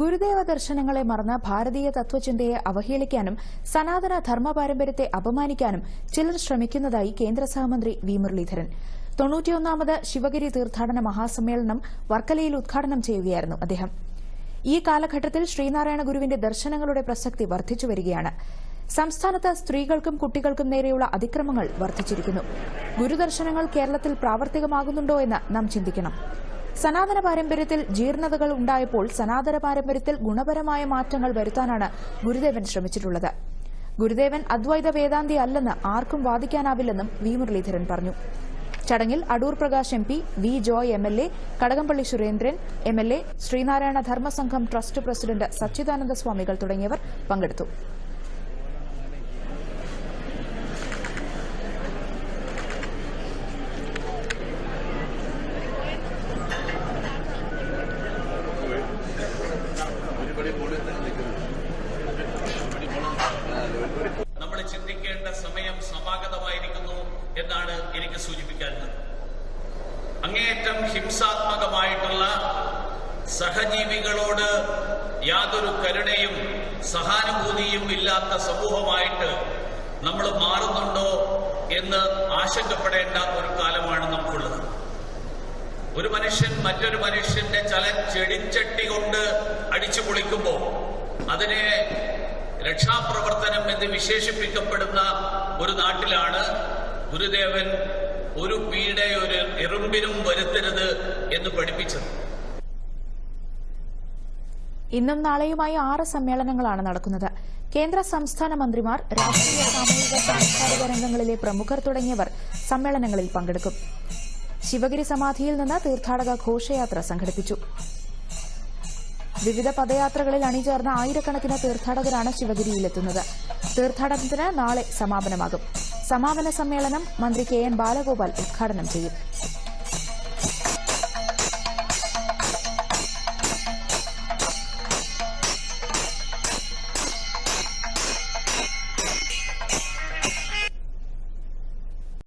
ഗുരുദേവ ദർശനങ്ങളെ മറന്ന് ഭാരതീയ തത്വചിന്തയെ അവഹേളിക്കാനും സനാതന ധർമ്മ പാരമ്പര്യത്തെ അപമാനിക്കാനും ചിലർ ശ്രമിക്കുന്നതായി കേന്ദ്ര സഹമന്ത്രി വി മുരളീധരൻ. തൊണ്ണൂറ്റിയൊന്നാമത് ശിവഗിരി തീർത്ഥാടന മഹാസമ്മേളനം വർക്കലയിൽ ഉദ്ഘാടനം ചെയ്യുകയായിരുന്നു അദ്ദേഹം. ഈ കാലഘട്ടത്തിൽ ശ്രീനാരായണ ഗുരുവിന്റെ ദർശനങ്ങളുടെ പ്രസക്തി വർദ്ധിച്ചുവരികയാണ് സംസ്ഥാനത്ത് സ്ത്രീകൾക്കും കുട്ടികൾക്കും നേരെയുള്ള അതിക്രമങ്ങൾ വർദ്ധിച്ചിരിക്കുന്നു. ഗുരുദർശനങ്ങൾ കേരളത്തിൽ പ്രാവർത്തികമാകുന്നുണ്ടോ എന്ന് നാം ചിന്തിക്കണം. സനാതന പാരമ്പര്യത്തിൽ ജീർണതകൾ ഉണ്ടായപ്പോൾ സനാതന പാരമ്പര്യത്തിൽ ഗുണപരമായ മാറ്റങ്ങൾ വരുത്താനാണ് ഗുരുദേവൻ ശ്രമിച്ചിട്ടുള്ളത്. ഗുരുദേവൻ അദ്വൈത വേദാന്തി അല്ലെന്ന് ആർക്കും വാദിക്കാനാവില്ലെന്നും വി മുരളീധരൻ പറഞ്ഞു. ചടങ്ങിൽ Adoor Prakash M P V Joy M L A Kadakampally Surendran M L A Sreenarayana Dharmasangham trust president Sachidananda സ്വാമികൾ തുടങ്ങിയവർ പങ്കെടുത്തു. നമ്മൾ ചിന്തിക്കേണ്ട സമയം സമാഗതമായിരിക്കുന്നു എന്നാണ് എനിക്ക് സൂചിപ്പിക്കാനുള്ളത്. അങ്ങേയറ്റം ഹിംസാത്മകമായിട്ടുള്ള സഹജീവികളോട് യാതൊരു കരുണയും സഹാനുഭൂതിയും ഇല്ലാത്ത സമൂഹമായിട്ട് നമ്മൾ മാറുന്നുണ്ടോ എന്ന് ആശങ്കപ്പെടേണ്ട ഒരു കാലമാണ് നമുക്കുള്ളത്. ഒരു മനുഷ്യൻ മറ്റൊരു മനുഷ്യന്റെ ചല ചെടിച്ചട്ടി കൊണ്ട് അടിച്ചു പൊളിക്കുമ്പോൾ അതിനെ രക്ഷാപ്രവർത്തനം എന്ന് വിശേഷിപ്പിക്കപ്പെടുന്ന ഒരു നാട്ടിലാണ് ഗുരുദേവൻ ഒരു പീഡ ഒരു എറുമ്പിനും വരുത്തരുത് എന്ന് പഠിപ്പിച്ചത്. ഇന്നും നാളെയുമായി ആറ് സമ്മേളനങ്ങളാണ് നടക്കുന്നത്. കേന്ദ്ര സംസ്ഥാന മന്ത്രിമാർ രാഷ്ട്രീയ സാമൂഹിക സാംസ്കാരിക രംഗങ്ങളിലെ പ്രമുഖർ തുടങ്ങിയവർ സമ്മേളനങ്ങളിൽ പങ്കെടുക്കും. ശിവഗിരി സമാധിയിൽ നിന്ന് തീർത്ഥാടക ഘോഷയാത്ര സംഘടിപ്പിച്ചു. വിവിധ പദയാത്രകളിൽ അണിചേർന്ന ആയിരക്കണക്കിന് തീർത്ഥാടകരാണ് ശിവഗിരിയിലെത്തുന്നത്. തീർത്ഥാടനത്തിന് നാളെ സമാപനമാകും. സമാപന സമ്മേളനം മന്ത്രി കെ എൻ ബാലഗോപാൽ ഉദ്ഘാടനം ചെയ്യും.